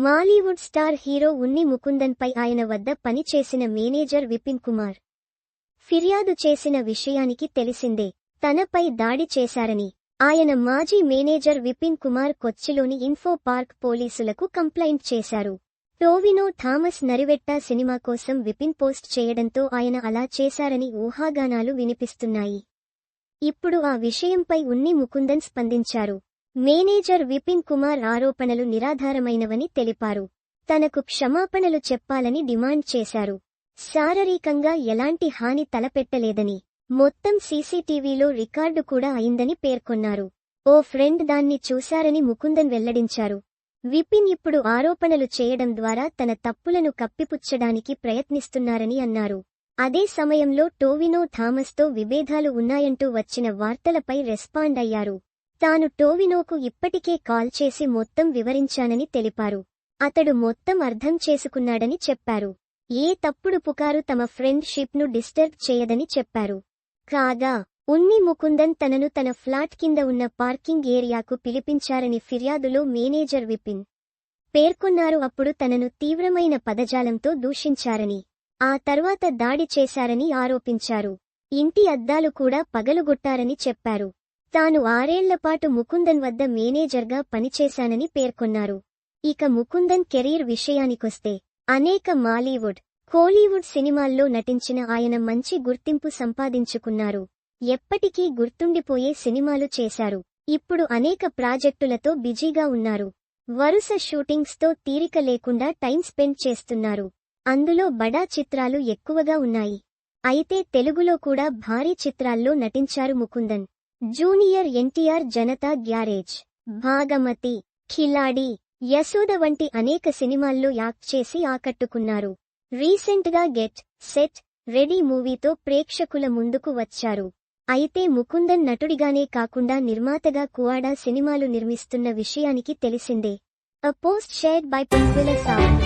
Mollywood star hero Unni ముకుందన్పై ఆయన వద్ద పనిచేసిన మేనేజర్ విపిన్ కుమార్. ఫిర్యాదు చేసిన విషయానికి తెలిసిందే తనపై దాడి చేశారని. ఆయన మాజీ మేనేజర్ విపిన్ కుమార్ కొచ్చిలోని ఇన్ఫో పార్క్ పోలీసులకు కంప్లైంట్ చేశారు. టోవినో థామస్ నరివెట్టా సినిమా కోసం విపిన్ పోస్ట్ చేయడంతో ఆయన అలా చేశారని ఊహాగానాలు వినిపిస్తున్నాయి. ఇప్పుడు ఆ విషయంపై ఉన్ని ముకుందన్ స్పందించారు. మేనేజర్ విపిన్ కుమార్ ఆరోపణలు నిరాధారమైనవని తెలిపారు. తనకు క్షమాపణలు చెప్పాలని డిమాండ్ చేశారు. శారీరకంగా ఎలాంటి హాని తలపెట్టలేదని మొత్తం సీసీటీవీలో రికార్డు కూడా అయిందని పేర్కొన్నారు. ఓ ఫ్రెండ్ దాన్ని చూశారని ముకుందన్ వెల్లడించారు. విపిన్ ఇప్పుడు ఆరోపణలు చేయడం ద్వారా తన తప్పులను కప్పిపుచ్చడానికి ప్రయత్నిస్తున్నారని అన్నారు. అదే సమయంలో టోవినో థామస్తో విభేదాలు ఉన్నాయంటూ వచ్చిన వార్తలపై రెస్పాండ్ అయ్యారు. తాను టోవినోకు ఇప్పటికే కాల్ చేసి మొత్తం వివరించానని తెలిపారు. అతడు మొత్తం అర్థం చేసుకున్నాడని చెప్పారు. ఏ తప్పుడు పుకారు తమ ఫ్రెండ్షిప్ను డిస్టర్బ్ చేయదని చెప్పారు. కాగా ఉన్ని ముకుందన్ తనను తన ఫ్లాట్ కింద ఉన్న పార్కింగ్ ఏరియాకు పిలిపించారని ఫిర్యాదులో మేనేజర్ విపిన్ పేర్కొన్నారు. అప్పుడు తనను తీవ్రమైన పదజాలంతో దూషించారని ఆ తర్వాత దాడి చేశారని ఆరోపించారు. ఇంటి అద్దాలు కూడా పగలుగొట్టారని చెప్పారు. తాను ఆరేళ్ళపాటు ముకుందన్ వద్ద మేనేజర్గా పనిచేశానని పేర్కొన్నారు. ఇక ముకుందన్ కెరీర్ విషయానికొస్తే అనేక మాలీవుడ్ కోలీవుడ్ సినిమాల్లో నటించిన ఆయన మంచి గుర్తింపు సంపాదించుకున్నారు. ఎప్పటికీ గుర్తుండిపోయే సినిమాలు చేశారు. ఇప్పుడు అనేక ప్రాజెక్టులతో బిజీగా ఉన్నారు. వరుస షూటింగ్స్తో తీరిక లేకుండా టైం స్పెండ్ చేస్తున్నారు. అందులో బడా చిత్రాలు ఎక్కువగా ఉన్నాయి. అయితే తెలుగులో కూడా భారీ చిత్రాల్లో నటించారు ముకుందన్. జూనియర్ ఎన్టీఆర్ జనతా గ్యారేజ్ భాగమతి ఖిలాడి యశోద వంటి అనేక సినిమాల్లో యాక్ట్ చేసి ఆకట్టుకున్నారు. రీసెంట్గా గెట్ సెట్ రెడీ మూవీతో ప్రేక్షకుల ముందుకు వచ్చారు. అయితే ముకుందన్ నటుడిగానే కాకుండా నిర్మాతగా కువాడా సినిమాలు నిర్మిస్తున్న విషయానికి తెలిసిందే. A post shared by Pinkvilla song